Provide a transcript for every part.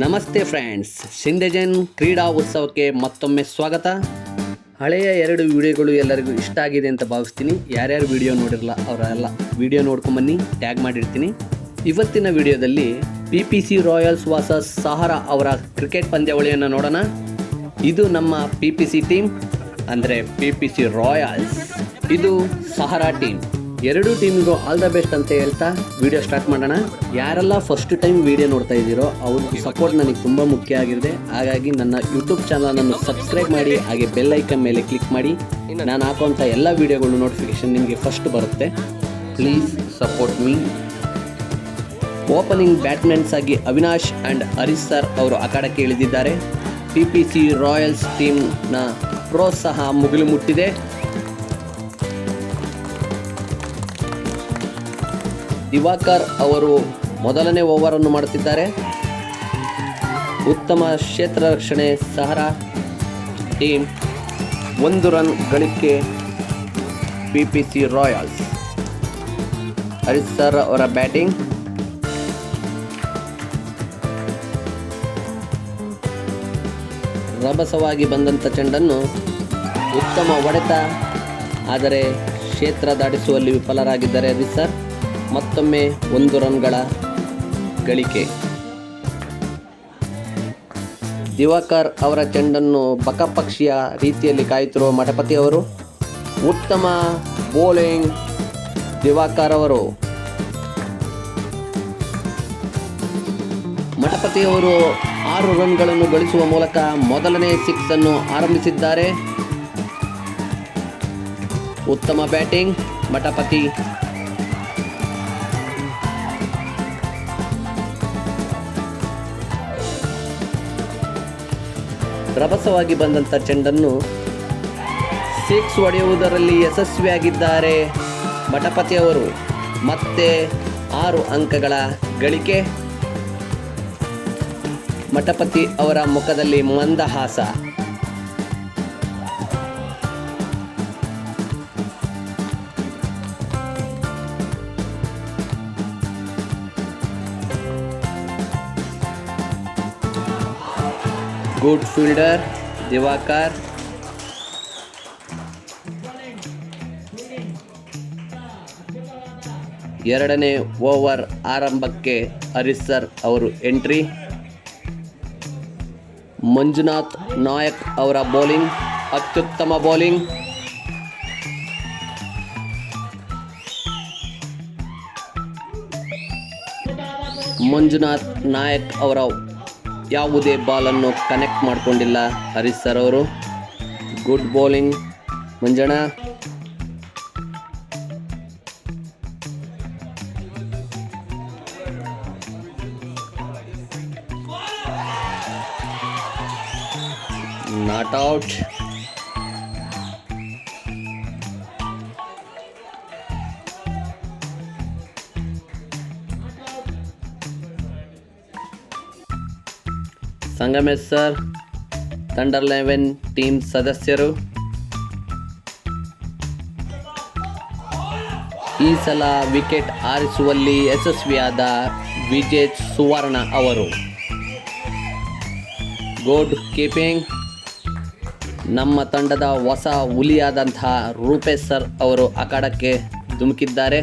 ನಮಸ್ತೆ ಫ್ರೆಂಡ್ಸ್, ಸಿಂಧೆಜನ್ ಕ್ರೀಡಾ ಉತ್ಸವಕ್ಕೆ ಮತ್ತೊಮ್ಮೆ ಸ್ವಾಗತ. ಹಳೆಯ ಎರಡು ವಿಡಿಯೋಗಳು ಎಲ್ಲರಿಗೂ ಇಷ್ಟ ಆಗಿದೆ ಅಂತ ಭಾವಿಸ್ತೀನಿ. ಯಾರ್ಯಾರು ವಿಡಿಯೋ ನೋಡಿರಲ್ಲ ಅವರೆಲ್ಲ ವಿಡಿಯೋ ನೋಡ್ಕೊಂಬನ್ನಿ ಟ್ಯಾಗ್ ಮಾಡಿರ್ತೀನಿ. ಇವತ್ತಿನ ವಿಡಿಯೋದಲ್ಲಿ P P C Royals versus Sahara ಅವರ ಕ್ರಿಕೆಟ್ ಪಂದ್ಯಾವಳಿಯನ್ನು ನೋಡೋಣ. ಇದು ನಮ್ಮ ಪಿ ಪಿ ಸಿ ಟೀಮ್ ಅಂದರೆ ಪಿ ಪಿ ಸಿ ರಾಯಲ್ಸ್ ಇದು ಸಹಾರಾ ಟೀಮ್ ಎರಡೂ ಟೀಮಿಗೂ ಆಲ್ ದ ಬೆಸ್ಟ್ ಅಂತ ಹೇಳ್ತಾ ವಿಡಿಯೋ ಸ್ಟಾರ್ಟ್ ಮಾಡೋಣ. ಯಾರೆಲ್ಲ ಫಸ್ಟ್ ಟೈಮ್ ವಿಡಿಯೋ ನೋಡ್ತಾ ಇದ್ದೀರೋ ಅವ್ರ ಸಪೋರ್ಟ್ ನನಗೆ ತುಂಬ ಮುಖ್ಯ ಆಗಿದೆ. ಹಾಗಾಗಿ ನನ್ನ ಯೂಟ್ಯೂಬ್ ಚಾನಲನ್ನು ಸಬ್ಸ್ಕ್ರೈಬ್ ಮಾಡಿ, ಹಾಗೆ ಬೆಲ್ ಐಕನ್ ಮೇಲೆ ಕ್ಲಿಕ್ ಮಾಡಿ. ನಾನು ಹಾಕುವಂಥ ಎಲ್ಲ ವಿಡಿಯೋಗಳು ನೋಟಿಫಿಕೇಶನ್ ನಿಮಗೆ ಫಸ್ಟ್ ಬರುತ್ತೆ. Please support me opening batsmans ಆಗಿ ಅವಿನಾಶ್ ಆ್ಯಂಡ್ ಹರೀಶ್ ಸರ್ ಅವರು ಅಖಾಡಕ್ಕೆ ಇಳಿದಿದ್ದಾರೆ. ಪಿ ಪಿ ಸಿ ರಾಯಲ್ಸ್ ಟೀಮ್ನ ಪ್ರೋತ್ಸಾಹ ಮುಗಿಲು ಮುಟ್ಟಿದೆ. ದಿವಾಕರ್ ಅವರು ಮೊದಲನೇ ಓವರನ್ನು ಮಾಡುತ್ತಿದ್ದಾರೆ. ಉತ್ತಮ ಕ್ಷೇತ್ರ ರಕ್ಷಣೆ ಸಹರಾ ಟೀಮ್ ಒಂದು ರನ್ ಗಳಿಕೆ P P C Royals. Harish sir ಅವರ ಬ್ಯಾಟಿಂಗ್. ರಭಸವಾಗಿ ಬಂದಂಥ ಚೆಂಡನ್ನು ಉತ್ತಮ ಒಡೆತ ಆದರೆ ಕ್ಷೇತ್ರ ದಾಟಿಸುವಲ್ಲಿ ವಿಫಲರಾಗಿದ್ದಾರೆ ಹರೀಶ್ ಸರ್. ಮತ್ತೊಮ್ಮೆ ಒಂದು ರನ್ಗಳ ಗಳಿಕೆ. ದಿವಾಕರ್ ಅವರ ಚೆಂಡನ್ನು ಬಕಪಕ್ಷಿಯ ರೀತಿಯಲ್ಲಿ ಕಾಯುತ್ತಿರುವ ಮಠಪತಿ ಅವರು, ಉತ್ತಮ ಬೌಲಿಂಗ್ ದಿವಾಕರ್ ಅವರು. ಮಠಪತಿಯವರು ಆರು ರನ್ಗಳನ್ನು ಗಳಿಸುವ ಮೂಲಕ ಮೊದಲನೇ ಸಿಕ್ಸ್ ಅನ್ನು ಆರಂಭಿಸಿದ್ದಾರೆ. ಉತ್ತಮ ಬ್ಯಾಟಿಂಗ್ ಮಠಪತಿ ರಭಸವಾಗಿ ಬಂದಂಥ ಚೆಂಡನ್ನು ಸಿಕ್ಸ್ ಹೊಡೆಯುವುದರಲ್ಲಿ ಯಶಸ್ವಿಯಾಗಿದ್ದಾರೆ ಮಠಪತಿಯವರು ಮತ್ತೆ ಆರು ಅಂಕಗಳ ಗಳಿಕೆ. ಮಠಪತಿ ಅವರ ಮುಖದಲ್ಲಿ ಮಂದಹಾಸ. Good fielder, Diwakar. ಎರಡನೇ ಓವರ್ ಆರಂಭಕ್ಕೆ ಹರೀಶ್ ಸರ್ ಅವರು ಎಂಟ್ರಿ. ಮಂಜುನಾಥ್ ನಾಯಕ್ ಅವರ ಬೌಲಿಂಗ್, ಅತ್ಯುತ್ತಮ ಬೌಲಿಂಗ್. ಮಂಜುನಾಥ್ ನಾಯಕ್ ಅವರ ಯಾವುದೇ ಬಾಲನ್ನು ಕನೆಕ್ಟ್ ಮಾಡಿಕೊಂಡಿಲ್ಲ. ಹರೀಶ್ ಸರ್ ಅವರು. Good bowling Manjanna. Not out Sangamesh sir thunder eleven team ಸದಸ್ಯರು. ಈ ಸಲ ವಿಕೆಟ್ ಆರಿಸುವಲ್ಲಿ ಯಶಸ್ವಿಯಾದ ವಿಜಯ್ ಸುವರ್ಣ ಅವರು. ಗೋಡ್ ಕೀಪಿಂಗ್ ನಮ್ಮ ತಂಡದ ಹೊಸ ಹುಲಿಯಾದಂತಹ ರೂಪೇಶ್ ಸರ್ ಅವರು ಅಖಾಡಕ್ಕೆ ಧುಮುಕಿದ್ದಾರೆ.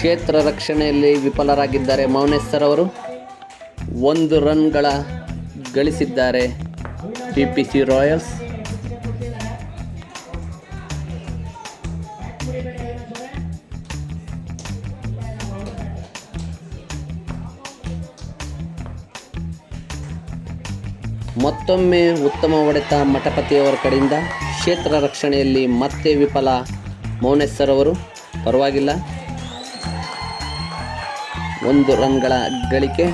ಕ್ಷೇತ್ರ ರಕ್ಷಣೆಯಲ್ಲಿ ವಿಫಲರಾಗಿದ್ದಾರೆ ಮೌನೇಶ್ ಸರ್ ಅವರು. ಒಂದು ರನ್ಗಳ ಗಳಿಸಿದ್ದಾರೆ ಪಿ ಪಿ ಸಿ ರಾಯಲ್ಸ್. ಮತ್ತೊಮ್ಮೆ ಉತ್ತಮ ಒಡೆತ ಮಠಪತಿಯವರ ಕಡೆಯಿಂದ ಕ್ಷೇತ್ರ ರಕ್ಷಣೆಯಲ್ಲಿ ಮತ್ತೆ ವಿಫಲ ಮೌನೇಶ್ ಸರ್ ಅವರು. ಪರವಾಗಿಲ್ಲ. ಒಂದು ರನ್ಗಳ ಗಳಿಕೆ.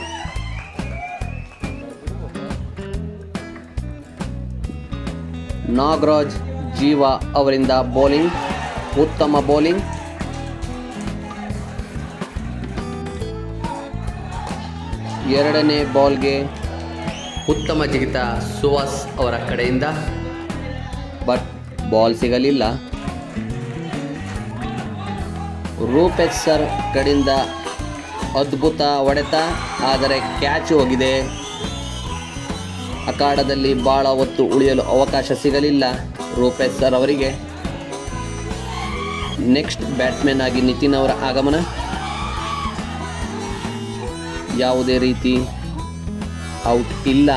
ನಾಗರಾಜ್ ಜೀವ ಅವರಿಂದ ಬೌಲಿಂಗ್ ಉತ್ತಮ ಬೌಲಿಂಗ್ ಎರಡನೇ ಬಾಲ್ಗೆ ಉತ್ತಮ ಜಿಗಿತ ಸುಹಾಸ್ ಅವರ ಕಡೆಯಿಂದ ಬಟ್ ಬಾಲ್ ಸಿಗಲಿಲ್ಲ. ರೂಪೇಶ್ ಸರ್ ಕಡೆಯಿಂದ ಅದ್ಭುತ ಹೊಡೆತ, ಆದರೆ ಕ್ಯಾಚ್ ಹೋಗಿದೆ. ಅಖಾಡದಲ್ಲಿ ಭಾಳ ಹೊತ್ತು ಉಳಿಯಲು ಅವಕಾಶ ಸಿಗಲಿಲ್ಲ ರೂಪೇಶ್ ಸರ್ ಅವರಿಗೆ. ನೆಕ್ಸ್ಟ್ ಬ್ಯಾಟ್ಸ್ಮನ್ ಆಗಿ ನಿತಿನ್ ಅವರ ಆಗಮನ. ಯಾವುದೇ ರೀತಿ ಔಟ್ ಇಲ್ಲ.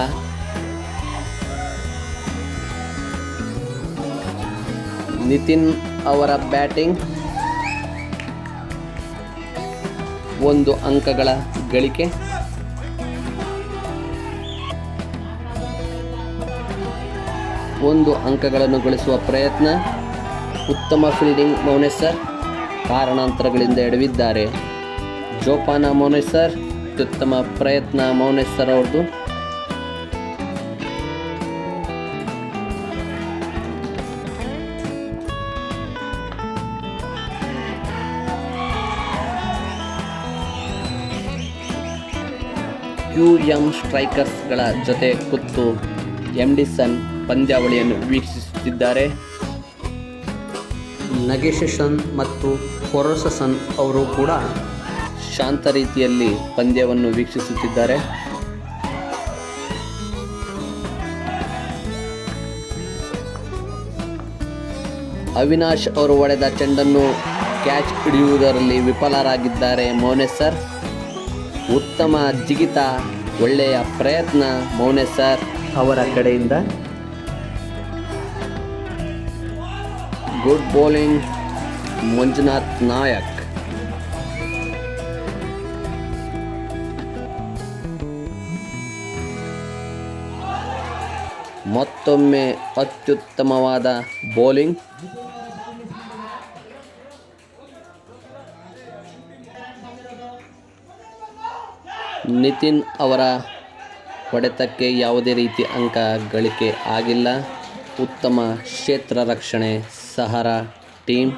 ನಿತಿನ್ ಅವರ ಬ್ಯಾಟಿಂಗ್ ಒಂದು ಅಂಕಗಳ ಗಳಿಕೆ. ಒಂದು ಅಂಕಗಳನ್ನು ಗಳಿಸುವ ಪ್ರಯತ್ನ. ಉತ್ತಮ ಫೀಲ್ಡಿಂಗ್ ಮೌನೇಶ್ವರ್ ಕಾರಣಾಂತರಗಳಿಂದ ಎಡವಿದ್ದಾರೆ ಜೋಪಾನ ಮೌನೇಶ್ವರ್ ಅತ್ಯುತ್ತಮ ಪ್ರಯತ್ನ ಮೌನೇಶ್ವರ್ ಅವ್ರದ್ದು. ಯು ಎಂ ಸ್ಟ್ರೈಕರ್ಸ್ಗಳ ಜೊತೆ ಕುತ್ತು ಎಂಡಿಸನ್ ಪಂದ್ಯಾವಳಿಯನ್ನು ವೀಕ್ಷಿಸುತ್ತಿದ್ದಾರೆ. ನಗೇಶನ್ ಮತ್ತು ಹೊರಸಸನ್ ಅವರು ಕೂಡ ಶಾಂತ ರೀತಿಯಲ್ಲಿ ಪಂದ್ಯವನ್ನು ವೀಕ್ಷಿಸುತ್ತಿದ್ದಾರೆ. ಅವಿನಾಶ್ ಅವರು ಒಡೆದ ಚೆಂಡನ್ನು ಕ್ಯಾಚ್ ಹಿಡಿಯುವುದರಲ್ಲಿ ವಿಫಲರಾಗಿದ್ದಾರೆ ಮೌನೇಶ್ವರ್ ಉತ್ತಮ ಜಿಗಿತ ಒಳ್ಳೆಯ ಪ್ರಯತ್ನ ಮೌನೇಶ್ವರ್ ಅವರ ಕಡೆಯಿಂದ ಗುಡ್ ಬೌಲಿಂಗ್ ಮಂಜುನಾಥ್ ನಾಯಕ್. ಮತ್ತೊಮ್ಮೆ ಅತ್ಯುತ್ತಮವಾದ ಬೌಲಿಂಗ್ ನಿತಿನ್ ಅವರ ಹೊಡೆತಕ್ಕೆ ಯಾವುದೇ ರೀತಿ ಅಂಕ ಗಳಿಕೆ ಆಗಿಲ್ಲ. ಉತ್ತಮ ಕ್ಷೇತ್ರ ರಕ್ಷಣೆ ಸಹರ ಟೀಮ್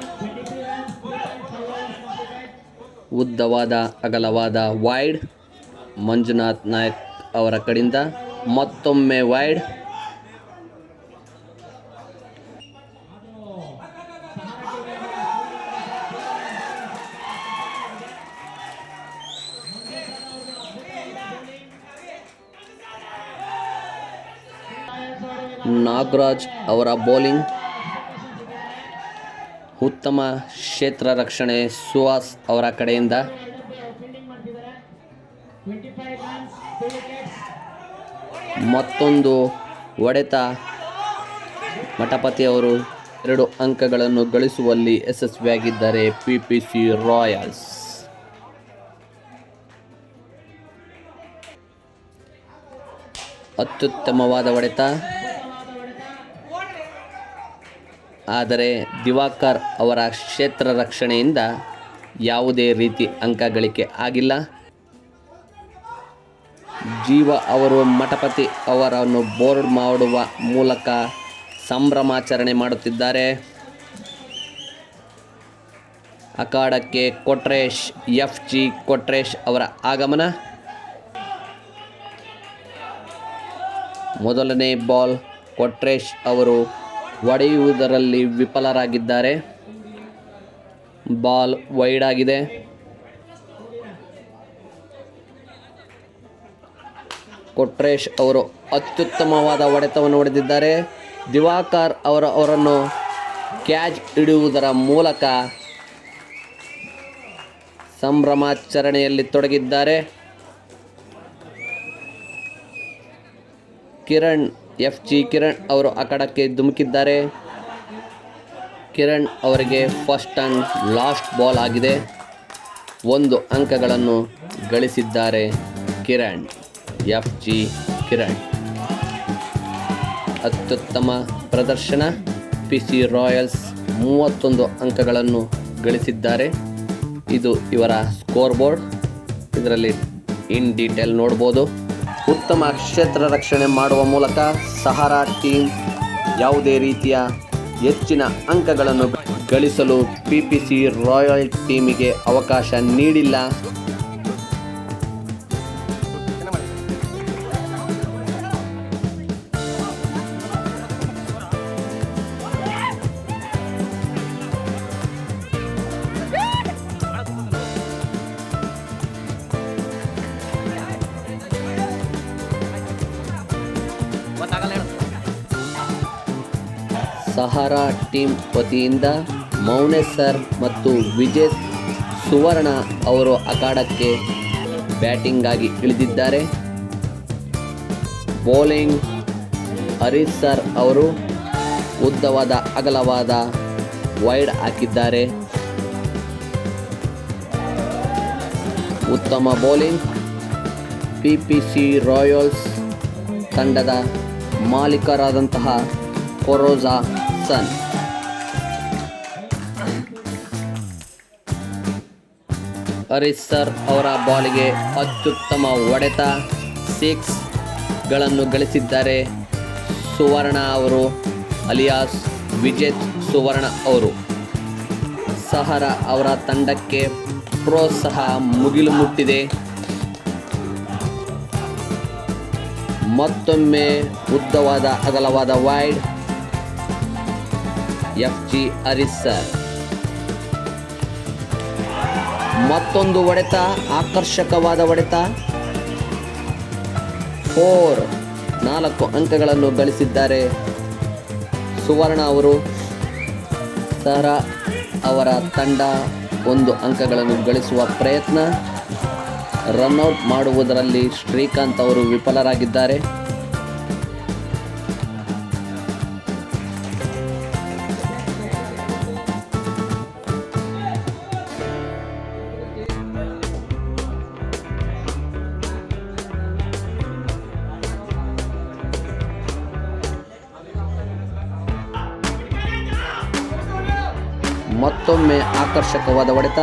ಉದ್ದವಾದ, ಅಗಲವಾದ ವೈಡ್ ಮಂಜುನಾಥ್ ನಾಯಕ್ ಅವರ ಕಡೆಯಿಂದ ಮತ್ತೊಮ್ಮೆ ವೈಡ್ ನಾಗರಾಜ್ ಅವರ ಬೌಲಿಂಗ್ ಉತ್ತಮ ಕ್ಷೇತ್ರ ರಕ್ಷಣೆ ಸುಹಾಸ್ ಅವರ ಕಡೆಯಿಂದ. ಮತ್ತೊಂದು ಒಡೆತ ಮಠಪತಿ ಅವರು ಎರಡು ಅಂಕಗಳನ್ನು ಗಳಿಸುವಲ್ಲಿ ಯಶಸ್ವಿಯಾಗಿದ್ದಾರೆ ಪಿ ಪಿ ಸಿ ರಾಯಲ್ಸ್ ಅತ್ಯುತ್ತಮವಾದ ಹೊಡೆತ. ಆದರೆ ದಿವಾಕರ್ ಅವರ ಕ್ಷೇತ್ರ ರಕ್ಷಣೆಯಿಂದ ಯಾವುದೇ ರೀತಿ ಅಂಕ ಗಳಿಕೆ ಆಗಿಲ್ಲ. ಜೀವ ಅವರು ಮಠಪತಿ ಅವರನ್ನು ಬೋರ್ಡ್ ಮಾಡುವ ಮೂಲಕ ಸಂಭ್ರಮಾಚರಣೆ ಮಾಡುತ್ತಿದ್ದಾರೆ. ಅಖಾಡಕ್ಕೆ ಕೊಟ್ರೇಶ್ ಎಫ್ ಜಿ ಕೊಟ್ರೇಶ್ ಅವರ ಆಗಮನ. ಮೊದಲನೇ ಬಾಲ್ ಕೊಟ್ರೇಶ್ ಅವರು ಹೊಡೆಯುವುದರಲ್ಲಿ ವಿಫಲರಾಗಿದ್ದಾರೆ. ಬಾಲ್ ವೈಡ್ ಆಗಿದೆ. ಕೊಟ್ರೇಶ್ ಅವರು ಅತ್ಯುತ್ತಮವಾದ ಹೊಡೆತವನ್ನು ಹೊಡೆದಿದ್ದಾರೆ. ದಿವಾಕರ್ ಅವರ ಅವರನ್ನು ಕ್ಯಾಚ್ ಹಿಡಿಯುವುದರ ಮೂಲಕ ಸಂಭ್ರಮಾಚರಣೆಯಲ್ಲಿ ತೊಡಗಿದ್ದಾರೆ. ಕಿರಣ್ ಎಫ್ ಜಿ ಕಿರಣ್ ಅವರು ಅಖಾಡಕ್ಕೆ ಧುಮುಕಿದ್ದಾರೆ. ಕಿರಣ್ ಅವರಿಗೆ ಫಸ್ಟ್ ಆ್ಯಂಡ್ ಲಾಸ್ಟ್ ಬಾಲ್ ಆಗಿದೆ. ಒಂದು ಅಂಕಗಳನ್ನು ಗಳಿಸಿದ್ದಾರೆ ಕಿರಣ್, ಎಫ್ ಜಿ ಕಿರಣ್. ಅತ್ಯುತ್ತಮ ಪ್ರದರ್ಶನ, ಪಿ ಸಿ ರಾಯಲ್ಸ್ ಮೂವತ್ತೊಂದು ಅಂಕಗಳನ್ನು ಗಳಿಸಿದ್ದಾರೆ. ಇದು ಇವರ ಸ್ಕೋರ್ ಬೋರ್ಡ್ ಇದರಲ್ಲಿ ಇನ್ ಡೀಟೇಲ್ ನೋಡ್ಬೋದು. ಉತ್ತಮ ಕ್ಷೇತ್ರ ರಕ್ಷಣೆ ಮಾಡುವ ಮೂಲಕ ಸಹಾರಾ ಟೀಮ್ ಯಾವುದೇ ರೀತಿಯ ಹೆಚ್ಚಿನ ಅಂಕಗಳನ್ನು ಗಳಿಸಲು ಪಿ ಪಿ ಸಿ ರಾಯಲ್ ಟೀಮಿಗೆ ಅವಕಾಶ ನೀಡಿಲ್ಲ. ವತಿಯಿಂದ ಮೌನೇಶ್ ಸರ್ ಮತ್ತು ವಿಜಯ್ ಸುವರ್ಣ ಅವರು ಅಖಾಡಕ್ಕೆ ಬ್ಯಾಟಿಂಗಾಗಿ ಇಳಿದಿದ್ದಾರೆ. ಬೌಲಿಂಗ್ ಹರೀಶ್ ಸರ್ ಅವರು ಉದ್ದವಾದ ಅಗಲವಾದ ವೈಡ್ ಹಾಕಿದ್ದಾರೆ. ಉತ್ತಮ bowling P P C Royals ತಂಡದ ಮಾಲೀಕರಾದಂತಹ ಕೊರೋಜಾ ಸನ್ ಹರೀಶ್ ಸರ್ ಅವರ ಬಾಲಿಗೆ ಅತ್ಯುತ್ತಮ ಹೊಡೆತ. ಸಿಕ್ಸ್ಗಳನ್ನು ಗಳಿಸಿದ್ದಾರೆ ಸುವರ್ಣ ಅವರು ಅಲಿಯಾಸ್, ವಿಜೇತ್ ಸುವರ್ಣ ಅವರು. ಸಹರ ಅವರ ತಂಡಕ್ಕೆ ಪ್ರೋತ್ಸಾಹ ಮುಗಿಲು ಮುಟ್ಟಿದೆ ಮತ್ತೊಮ್ಮೆ ಉದ್ದವಾದ ಅಗಲವಾದ wide F G Harish sir. ಮತ್ತೊಂದು ಹೊಡೆತ, ಆಕರ್ಷಕವಾದ ಹೊಡೆತ. ಫೋರ್, ನಾಲ್ಕು ಅಂಕಗಳನ್ನು ಗಳಿಸಿದ್ದಾರೆ. ಸುವರ್ಣ ಅವರು, ಸರ ಅವರ ತಂಡ ಒಂದು ಅಂಕಗಳನ್ನು ಗಳಿಸುವ ಪ್ರಯತ್ನ. ರನ್ಔಟ್ ಮಾಡುವುದರಲ್ಲಿ ಶ್ರೀಕಾಂತ್ ಅವರು ವಿಫಲರಾಗಿದ್ದಾರೆ. ಮತ್ತೊಮ್ಮೆ ಆಕರ್ಷಕವಾದ ಹೊಡೆತ.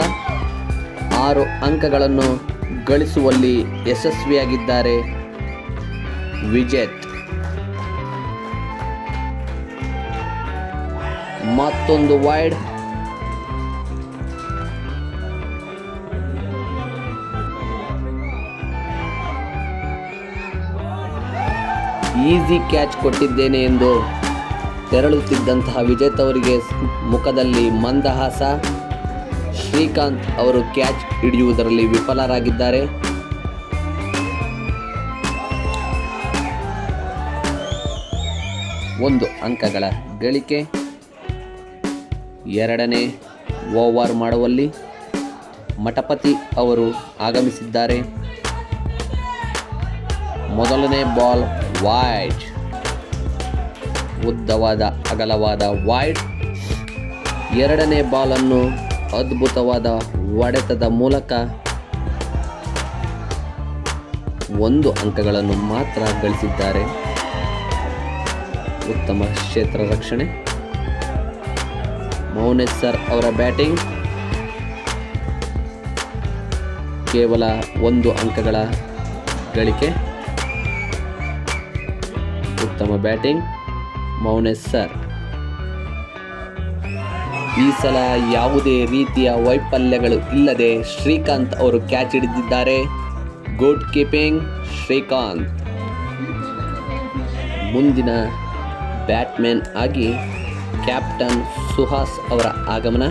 ಆರು ಅಂಕಗಳನ್ನು ಗಳಿಸುವಲ್ಲಿ ಯಶಸ್ವಿಯಾಗಿದ್ದಾರೆ ವಿಜೇತ್. ಮತ್ತೊಂದು ವೈಡ್ ಈಸಿ ಕ್ಯಾಚ್ ಕೊಟ್ಟಿದ್ದೇನೆ ಎಂದು ತೆರಳುತ್ತಿದ್ದಂತಹ ವಿಜೇತ್ ಅವರಿಗೆ ಮುಖದಲ್ಲಿ ಮಂದಹಾಸ. ಶ್ರೀಕಾಂತ್ ಅವರು ಕ್ಯಾಚ್ ಹಿಡಿಯುವುದರಲ್ಲಿ ವಿಫಲರಾಗಿದ್ದಾರೆ. ಒಂದು ಅಂಕಗಳ ಗಳಿಕೆ. ಎರಡನೇ ಓವರ್ ಮಾಡುವಲ್ಲಿ ಮಠಪತಿ ಅವರು ಆಗಮಿಸಿದ್ದಾರೆ. ಮೊದಲನೇ ಬಾಲ್ ವೈಟ್ ಉದ್ದವಾದ, ಅಗಲವಾದ ವೈಡ್ ಎರಡನೇ ಬಾಲನ್ನು ಅದ್ಭುತವಾದ ಒಡೆತದ ಮೂಲಕ ಒಂದು ಅಂಕಗಳನ್ನು ಮಾತ್ರ ಗಳಿಸಿದ್ದಾರೆ. ಉತ್ತಮ ಕ್ಷೇತ್ರ ರಕ್ಷಣೆ. ಮೌನೇಶ್ ಸರ್ ಅವರ ಬ್ಯಾಟಿಂಗ್. ಕೇವಲ ಒಂದು ಅಂಕಗಳ ಗಳಿಕೆ. ಉತ್ತಮ ಬ್ಯಾಟಿಂಗ್ ಮೌನೇಶ್ ಸರ್. ಈ ಸಲ ಯಾವುದೇ ರೀತಿಯ ವೈಫಲ್ಯಗಳು ಇಲ್ಲದೆ ಶ್ರೀಕಾಂತ್ ಅವರು ಕ್ಯಾಚ್ ಹಿಡಿದಿದ್ದಾರೆ. Good keeping Srikanth. ಮುಂದಿನ ಬ್ಯಾಟ್ಮನ್ ಆಗಿ ಕ್ಯಾಪ್ಟನ್ ಸುಹಾಸ್ ಅವರ ಆಗಮನ.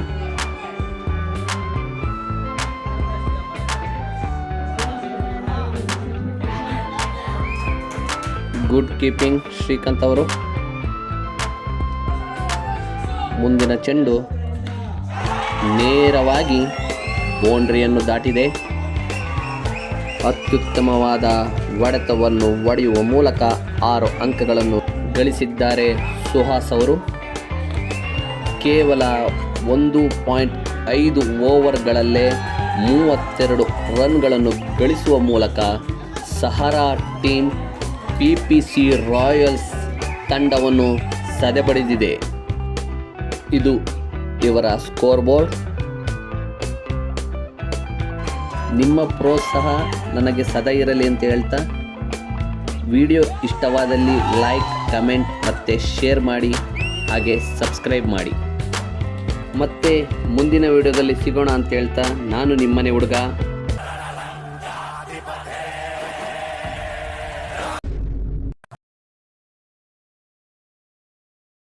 ಗುಡ್ ಕೀಪಿಂಗ್ ಶ್ರೀಕಾಂತ್ ಅವರು. ಮುಂದಿನ ಚೆಂಡು ನೇರವಾಗಿ ಬೌಂಡ್ರಿಯನ್ನು ದಾಟಿದೆ. ಅತ್ಯುತ್ತಮವಾದ ಒಡೆತವನ್ನು ಒಡೆಯುವ ಮೂಲಕ ಆರು ಅಂಕಗಳನ್ನು ಗಳಿಸಿದ್ದಾರೆ ಸುಹಾಸ್ ಅವರು. ಕೇವಲ ಒಂದು ಪಾಯಿಂಟ್ ಐದು ಓವರ್ಗಳಲ್ಲೇ ಮೂವತ್ತೆರಡು ರನ್ಗಳನ್ನು ಗಳಿಸುವ ಮೂಲಕ Sahara team P P C Royals ತಂಡವನ್ನು ಸದೆಬಡಿದಿದೆ. ಇದು ಇವರ ಸ್ಕೋರ್ ಬೋರ್ಡ್ ನಿಮ್ಮ ಪ್ರೋತ್ಸಾಹ ನನಗೆ ಸದಾ ಇರಲಿ ಅಂತ ಹೇಳ್ತಾ, ವಿಡಿಯೋ ಇಷ್ಟವಾದಲ್ಲಿ ಲೈಕ್, ಕಮೆಂಟ್ ಮತ್ತು ಶೇರ್ ಮಾಡಿ, ಹಾಗೆ ಸಬ್ಸ್ಕ್ರೈಬ್ ಮಾಡಿ. ಮತ್ತೆ ಮುಂದಿನ ವಿಡಿಯೋದಲ್ಲಿ ಸಿಗೋಣ ಅಂತ ಹೇಳ್ತಾ, ನಾನು ನಿಮ್ಮನೆ ಹುಡುಗ.